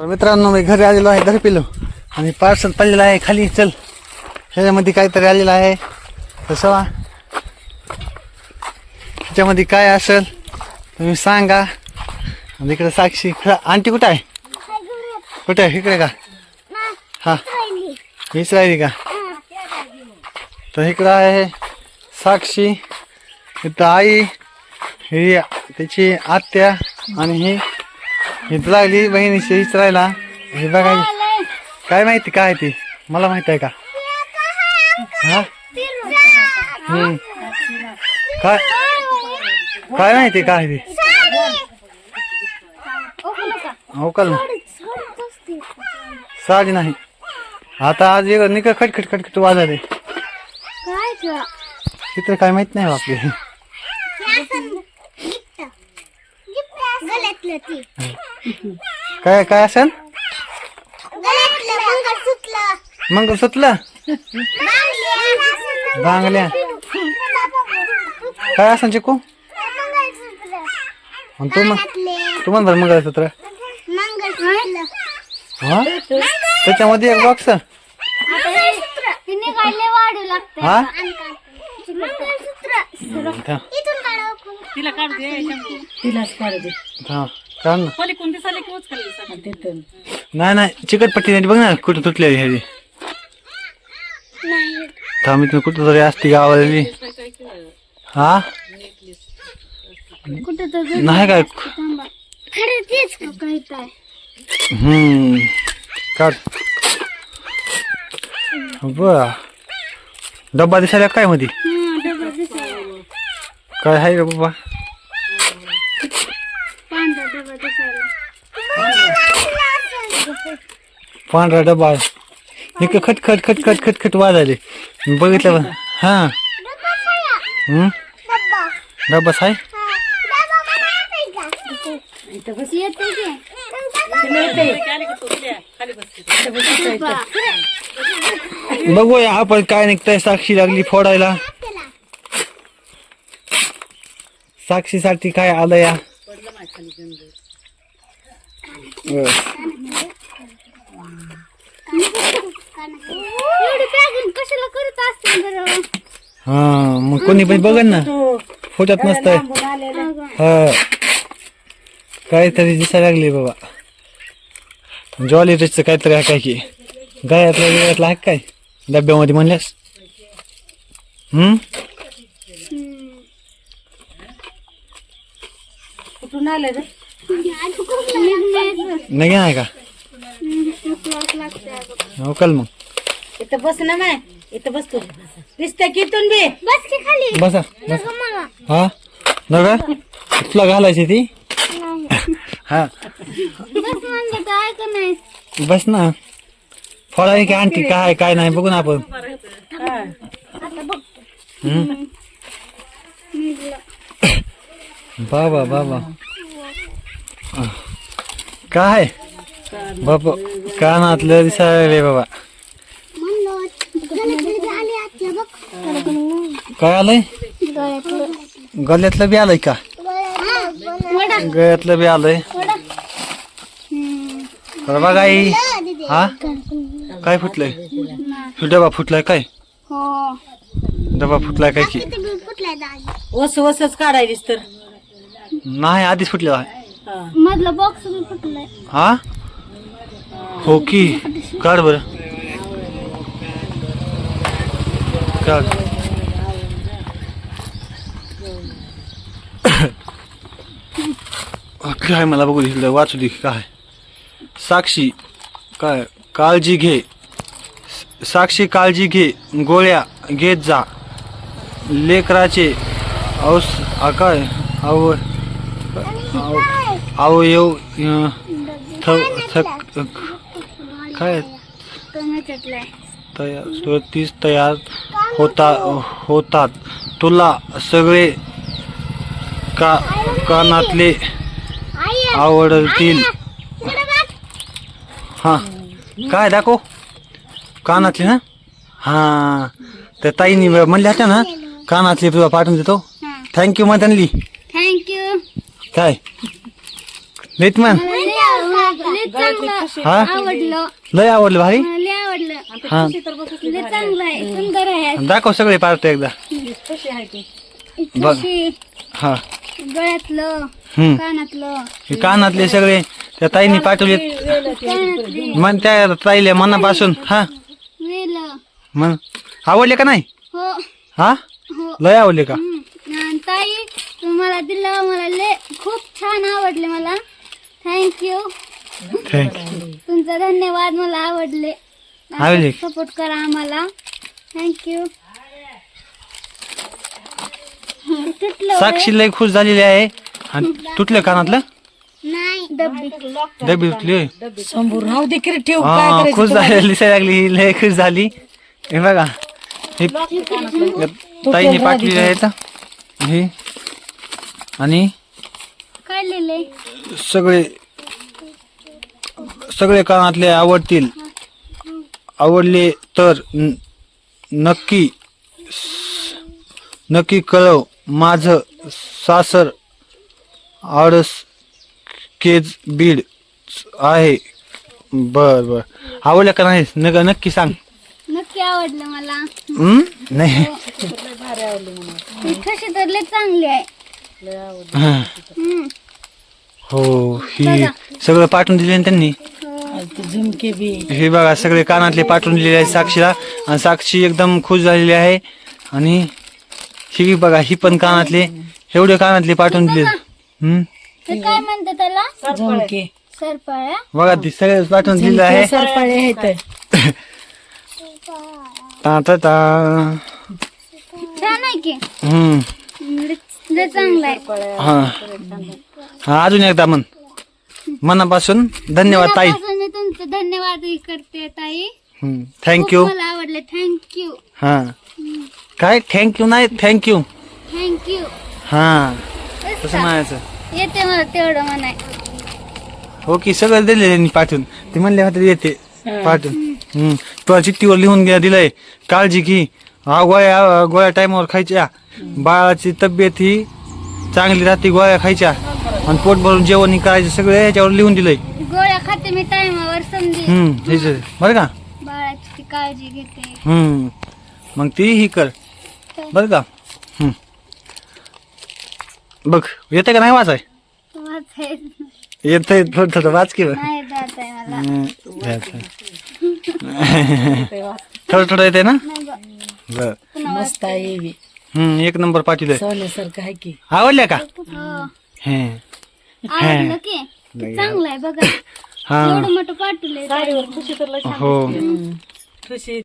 मित्रांनो मी घरी आलेलो आहे घरी पिलो आणि पार्सल पडलेलं आहे खाली. चल ह्याच्यामध्ये काहीतरी आलेलं आहे. तसं वा. ह्याच्यामध्ये काय असेल तुम्ही सांगा. आणि इकडे साक्षी खरं आंटी कुठं आहे? कुठे आहे? इकडे का? हा. हीच राहिली का? तर इकडं आहे साक्षी इथं आई ही त्याची आत्या आणि ही हीच लागली बहिणीची हीच राहिला हे बघा काय माहिती काय ती मला माहीत आहे का हा हम्म काय काय माहिती काय ती हो का ना साडी नाही आता आज वेगळं निकळ खटखट खटखट वाजले तिथं काय माहीत नाही आपले काय काय असेल मग सुटलं बांगल्या. काय असेल चिकू? आणि तू मग? तू म्हण बरं मंगळसूत्र. हा? त्याच्यामध्ये एक बॉक्स हा? तिला काढ. दे तिलाच काढू दे हा. काढ ना पली कोणती चाले की उचकली तिथून नाही नाही चिकटपट्टी नाही बघ ना कुठं तुटली ह्याची नाही. थांब इथून कुठं तरी असती गावाली हा? कुठं तर नाही काय? खरं तेच काय काय हम्म. काढ. बर डब्बा दिसायला काय मध्ये डबा दिसायला. काय आहे का बाबा पांढरा डबा दिसायला पांढरा आहे इकडे खट खट खट खट खट खट वाजायले. मी बघितलं हा. डब्बा खाली बसते बघूया आपण काय निघतंय साक्षी लागली फोडायला. साक्षीसाठी काय आलं या? एवढी पॅकिंग कशाला करत असते बरं? हा मग कोणी पण बघन ना. फोटोत मस्त आहे. लांबून आलेलं. हा काहीतरी दिसायला लागले बाबा. जॉली रिचचं काहीतरी आहे काय की? गळ्यातलं गळ्यातलं आहे काय? डब्यामध्ये म्हणल्यास? हम्म? कुठून आलं रे? नाही आहे का? हो कल मग. इथं बस ना माय. इथं बस तू. दिसतं की इथून बी? बस की खाली. बसा. बसा मला. हा? नव्या तुला घालायची ती? हा. बस नाही? ना. फळा की आणखी? काय काय नाही? बघू ना आपण. हम्म. बाबा बाबा. आह. काय? बाबा कानातलं दिसायला बाबा. काय आलंय? गळ्यातलं गळ्यातलं बी आलंय का? गळ्यातलं बी आलंय. तर बघा आई. हा? काय फुटलंय? डबा फुटलाय काय? हो डबा फुटलाय काय की? वस वसच काढायलीस तर. नाही आधीच फुटलेला हा. मधला बॉक्स बी फुटलाय. हा? हो की? काढ बर. काढ. काय मला बघू दे वाचू दे काय. साक्षी काय काळजी घे. साक्षी काळजी घे. गोळ्या घेत जा. लेकराचे औस काय? अव अवयव अं, थक काय? तयार तीस तयार होता होतात. तुला सगळे का कानातले आवडतील. हा. काय दाखव? कानातले ना? हा. त्या ताईनी म्हणल्या होत्या ना कानातले तुला पाठवून देतो. थँक्यू मग त्यांनी थँक्यू काय? मॅन लिहितो चांगलं हा? आवडलं. लय आवडलं भारी? लय आवडलं. हा. लय चांगलं आहे सुंदर आहे. दाखव सगळे पार्ट एकदा. कशी आहे ती? बघ. हा. गळ्यातलं हम्म. कानातलं. हे कानातले सगळे त्या ताईने पाठवले. कानातले. मन त्या ताईले मनापासून हा. वेल. मन आवडले का नाही? हो. हा? हो. लय आवडले का? हम्म. आणि ताई तुम्हाला दिलं मला लय खूप छान आवडले मला. थँक्यू थँक्यू तुमचा धन्यवाद मला आवडले. आवडले. सपोर्ट करा आम्हाला. थँक्यू तुटलं साक्षी लय खुश झालेली आहे. आणि तुटलं कानातलं? नाही. डब्बी डबी तुटली होय. शंभर राहू दे किती ठेव. हा खुश झाली दिसायला लागली लय खुश झाली. हे बघा. हे ताईने पाठवलेले आहेत हे. आणि काढलेले. सगळे सगळे कानातले आवडतील. आवडले तर नक्की नक्की कळव. माझं सासर आडस केज बीड आहे. बर बर. आवडलं का नाही? नग नक्की सांग. नक्की आवडलं मला. हम्म? नाही. चांगली आहे. हा. हम्म. हो ही सगळं पाठवून दिले त्यांनी? झुमके बी. हे बघा सगळे कानातले पाठवून दिलेले आहे साक्षीला. आणि साक्षी एकदम खुश झालेली आहे. आणि ही बघा ही पण कानातले एवढे कानातले पाठवून दिले. हम्म? ते काय म्हणतात त्याला? झुमके. सरपाळ्या. बघा ती सगळे पाठवून दिलेलं आहे. सरपाळे आहेत ता ता ता. छान आहे की. हम्म. चांगलं आहे. हा. हा अजून एकदा म्हण. मनापासून धन्यवाद ताई. मनापासून मी तुमचं धन्यवाद करते ताई. थँक्यू खूप मला आवडले थँक्यू हा. काय? थँक्यू नाही थँक्यू थँक्यू हा. तसं म्हणायचं. येते मला तेवढं म्हणाय. हो की सगळं दिले त्यांनी पाठवून. ते म्हणले होते येते पाठवून. हम्म. तुला चिठ्ठीवर लिहून घ्या दिलंय. काळजी घे. हा गोळ्या गोळ्या टायमावर खायच्या. बाळाची तब्येत ही चांगली राहते गोळ्या खायच्या. आणि पोट भरून जेवण ही करायचं सगळं ह्याच्यावर लिहून दिलंय. गोळ्या खाते मी टायमावर समजे. हम्म हेच आहे. बरं का? बाळाची काळजी घेते. हम्म मग ती ही कर. बरं का? हम्म. बघ येते का नाही वाचाय? वाचायचं येतंय थोडं थोडं वाच की बघ. नाही जात आहे मला. हम्म, द्यायचं. थोडं थोडं येते ना? नाही. बर. मस्त आहे बी. हम्म एक नंबर सोन्यासारखं आहे की. आवडल्या का? हो. हे. आवडलं की? चांगलं आहे बघा. हा. एवढं मोठं पाठवलंय साडीवर खुशी तर लय छान हो ठुशी